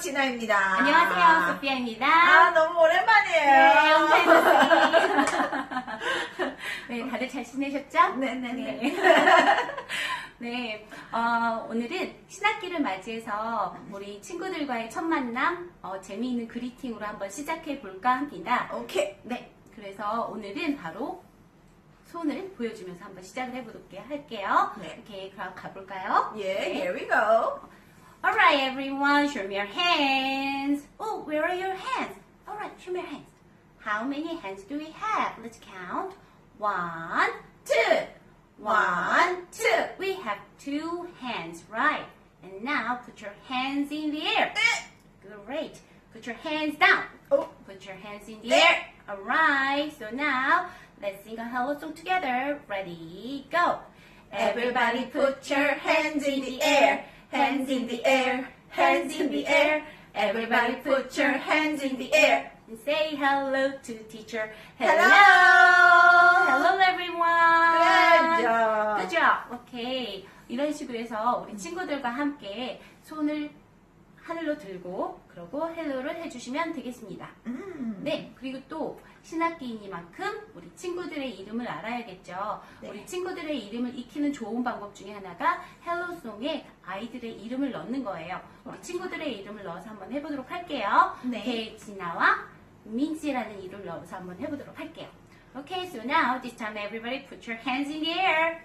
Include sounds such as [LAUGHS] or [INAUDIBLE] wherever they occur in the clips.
진아입니다. 안녕하세요, 소피아입니다. 아, 너무 오랜만이에요. 네, [LAUGHS] 네, 다들 잘 지내셨죠? 네네 네. [LAUGHS] 네, 어, 오늘은 신학기를 맞이해서 우리 친구들과의 첫 만남, 어, 재미있는 그리팅으로 한번 시작해 볼까 합니다. 오케이. 네, 그래서 오늘은 바로 손을 보여주면서 한번 시작을 해보도록 할게요. 네. 이렇게 그럼 가볼까요? 예, 네. here we go. Alright, everyone, show me your hands. Oh, where are your hands? Alright, show me your hands. How many hands do we have? Let's count. One, two. One, two. We have two hands, right? And now put your hands in the air. Great. Put your hands down. Oh, Put your hands in the air. Alright, so now let's sing a hello song together. Ready, go. Everybody put your hands in the air, hands in the air, hands in the air. Everybody put your hands in the air. And say hello to teacher. Hello. Hello everyone. Good job. Good job. 오케이. 이런 식으로 해서 우리 친구들과 함께 손을 하늘로 들고 그러고 헬로를 해주시면 되겠습니다. 음. 네, 그리고 또 신학기이니만큼 우리 친구들의 이름을 알아야겠죠. 네. 우리 친구들의 이름을 익히는 좋은 방법 중에 하나가 헬로송에 아이들의 이름을 넣는 거예요. 우리 친구들의 이름을 넣어서 한번 해보도록 할게요. 네. 대진아와 민지라는 이름을 넣어서 한번 해보도록 할게요. Okay, so now this time everybody put your hands in the air.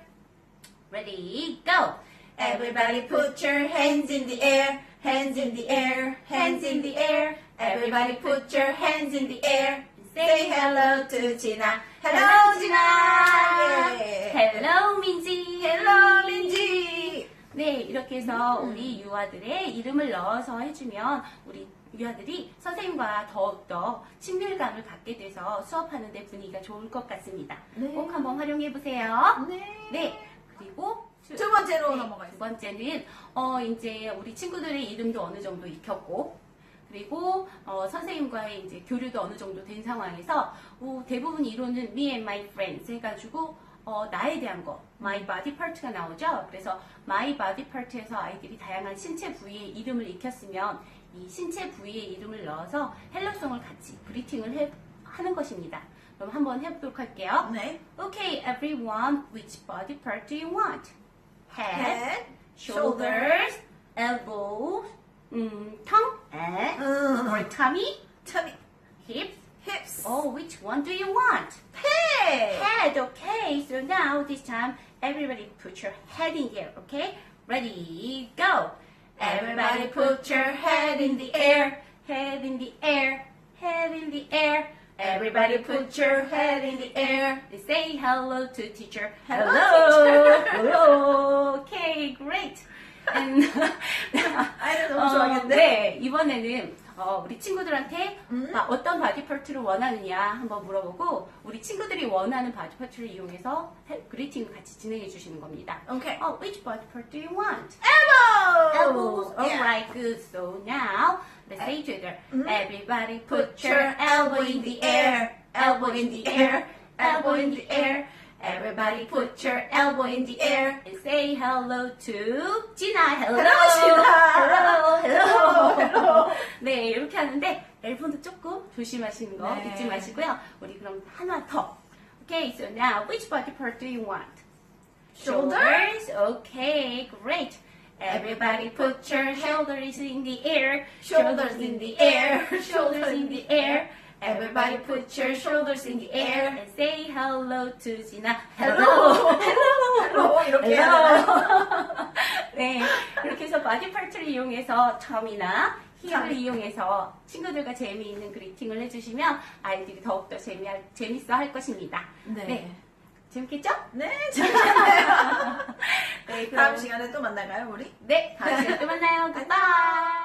Ready, go. Everybody put your hands in the air, hands in the air, hands in the air. Everybody put your hands in the air. Say hello to Gina. Hello. 예. Hello, 민지. Hello, 민지. 네, 이렇게 해서 우리 유아들의 이름을 넣어서 해주면 우리 유아들이 선생님과 더욱더 친밀감을 갖게 돼서 수업하는데 분위기가 좋을 것 같습니다. 네. 꼭 한번 활용해 보세요. 네. 네, 그리고 두 번째로 네, 두 넘어가겠습니다. 번째는 어 이제 우리 친구들의 이름도 어느 정도 익혔고 그리고 어, 선생님과의 이제 교류도 어느 정도 된 상황에서 어, 대부분 이론은 me and my friends 해가지고 어, 나에 대한 거 my body part가 나오죠. 그래서 my body part에서 아이들이 다양한 신체 부위의 이름을 익혔으면 이 신체 부위의 이름을 넣어서 헬로송을 같이 그리팅을 해, 하는 것입니다. 그럼 한번 해보도록 할게요. 네. Okay, everyone, which body part do you want? Head, Head, shoulders, tummy, tummy, hips. hips, Oh, which one do you want? head. Head. Okay, so now this time everybody put your head in here. Okay, ready, go. Everybody put your head in the air, head in the air, head in the air. Everybody put your head in the air. Say hello to teacher. Hello, Hello. 이번에는 어, 우리 친구들한테 음? 아, 어떤 바디 파트를 원하느냐 한번 물어보고 우리 친구들이 원하는 바디 파트를 이용해서 해- 그리팅을 같이 진행해 주시는 겁니다. Okay. 어, which body part do you want? Elbows. elbows. Yeah. Alright, good. So now let's say together. Mhm. Everybody Put your elbow in the air, elbow in the air, elbow in the air. Everybody put your elbow in the air and say hello to Gina. Hello, Hello, Gina. Hello, hello. 네, 이렇게 하는데 앨범도 조금 조심하시는 거 네. 잊지 마시고요. 우리 그럼 하나 더. Okay, so now which body part do you want? Shoulders. Okay, great. Everybody put your shoulders in the air. Shoulders in the air. Shoulders in the air. Everybody put your shoulders in the air and say hello to Gina. Hello. Hello. Hello. 이렇게 되나요? 네. 이렇게 해서 바디 파트를 이용해서 텀이나 텀. 이용해서 친구들과 재미있는 그리팅을 해주시면 아이들이 더욱더 재미, 재밌어 할 것입니다. 네. 재밌겠죠? 네, [LAUGHS] 재밌네요. 네, 다음 그럼 시간에 또 만나가요, 우리? 네, 다음 시간에 또 만나요. 굿바이.